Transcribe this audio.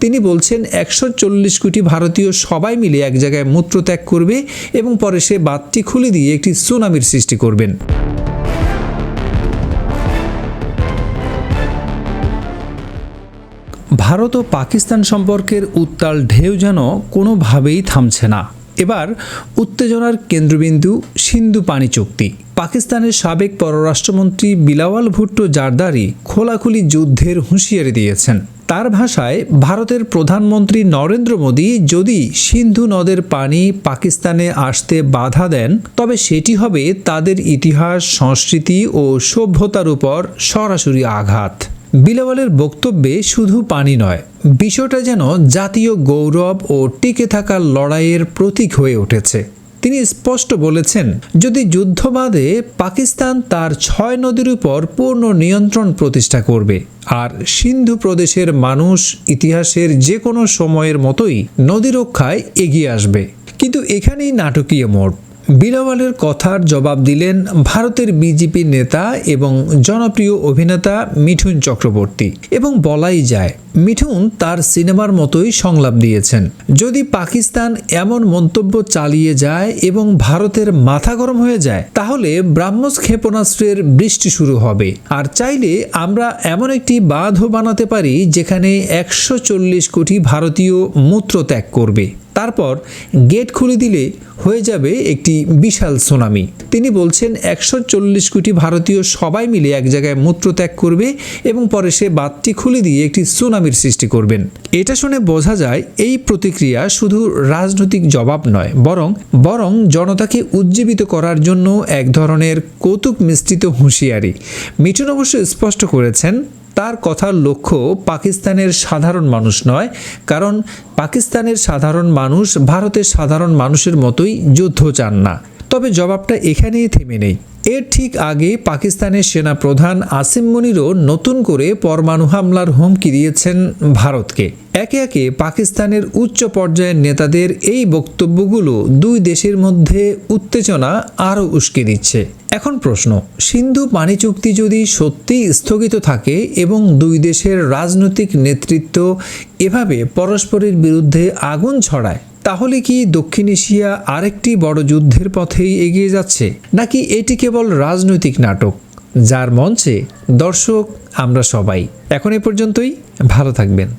তিনি বলছেন, একশো চল্লিশ কোটি ভারতীয় সবাই মিলে এক জায়গায় মূত্রত্যাগ করবে এবং পরে সে বাঁধটি খুলে দিয়ে একটি সুনামির সৃষ্টি করবেন। ভারত ও পাকিস্তান সম্পর্কের উত্তাল ঢেউ যেন কোনোভাবেই থামছে না। এবার উত্তেজনার কেন্দ্রবিন্দু, সিন্ধু পানি চুক্তি। পাকিস্তানের সাবেক পররাষ্ট্রমন্ত্রী বিলাওয়াল ভুট্টো জারদারি খোলাখুলি যুদ্ধের হুঁশিয়ারি দিয়েছেন। তার ভাষায় ভারতের প্রধানমন্ত্রী নরেন্দ্র মোদী যদি সিন্ধু নদের পানি পাকিস্তানে আসতে বাধা দেন, তবে সেটি হবে তাদের ইতিহাস, সংস্কৃতি ও সভ্যতার উপর সরাসরি আঘাত। বিলাওয়ালের বক্তব্যে শুধু পানি নয়, বিষয়টা যেন জাতীয় গৌরব ও টিকে থাকার লড়াইয়ের প্রতীক হয়ে উঠেছে। তিনি স্পষ্ট বলেছেন, যদি যুদ্ধ বাদে পাকিস্তান তার ছয় নদীর উপর পূর্ণ নিয়ন্ত্রণ প্রতিষ্ঠা করবে, আর সিন্ধু প্রদেশের মানুষ ইতিহাসের যে কোনো সময়ের মতোই নদী রক্ষায় এগিয়ে আসবে। কিন্তু এখানেই নাটকীয় মোড়। বিলাওয়ালের কথার জবাব দিলেন ভারতের বিজেপি নেতা এবং জনপ্রিয় অভিনেতা মিঠুন চক্রবর্তী। এবং বলাই যায়, মিঠুন তার সিনেমার মতোই সংলাপ দিয়েছেন। যদি পাকিস্তান এমন মন্তব্য চালিয়ে যায় এবং ভারতের মাথা গরম হয়ে যায়, তাহলে ব্রাহ্মস ক্ষেপণাস্ত্রের বৃষ্টি শুরু হবে। আর চাইলে আমরা এমন একটি বাঁধও বানাতে পারি, যেখানে একশো চল্লিশ কোটি ভারতীয় মূত্র ত্যাগ করবে। তারপর গেট খুলে দিলে হয়ে যাবে একটি বিশাল সুনামি। তিনি বলছেন, একশো চল্লিশ কোটি ভারতীয় সবাই মিলে এক জায়গায় মূত্রত্যাগ করবে এবং পরে সে বাঁধটি খুলে দিয়ে একটি সুনামির সৃষ্টি করবেন। এটা শুনে বোঝা যায়, এই প্রতিক্রিয়া শুধু রাজনৈতিক জবাব নয়, বরং বরং জনতাকে উজ্জীবিত করার জন্য এক ধরনের কৌতুক মিশ্রিত হুঁশিয়ারি। মিঠুন অবশ্য স্পষ্ট করেছেন তার কথার লক্ষ্য পাকিস্তানের সাধারণ মানুষ নয়, কারণ পাকিস্তানের সাধারণ মানুষ ভারতের সাধারণ মানুষের মতোই যুদ্ধ চান না। তবে জবাবটা এখানেই থেমে নেই। এর ঠিক আগে পাকিস্তানের সেনা প্রধান আসিম মনিরও নতুন করে পরমাণু হামলার হুমকি দিয়েছেন ভারতকে। একে একে পাকিস্তানের উচ্চ পর্যায়ের নেতাদের এই বক্তব্যগুলো দুই দেশের মধ্যে উত্তেজনা আরও উস্কে দিচ্ছে। এখন প্রশ্ন, সিন্ধু পানি চুক্তি যদি সত্যি স্থগিত থাকে এবং দুই দেশের রাজনৈতিক নেতৃত্ব এভাবে পরস্পরের বিরুদ্ধে আগুন ছড়ায় তাহলে কি দক্ষিণ এশিয়া আরেকটি বড় যুদ্ধের পথেই এগিয়ে যাচ্ছে? নাকি এটি কেবল রাজনৈতিক নাটক? যার মঞ্চে দর্শক আমরা সবাই। এখন এ পর্যন্তই, ভালো থাকবেন।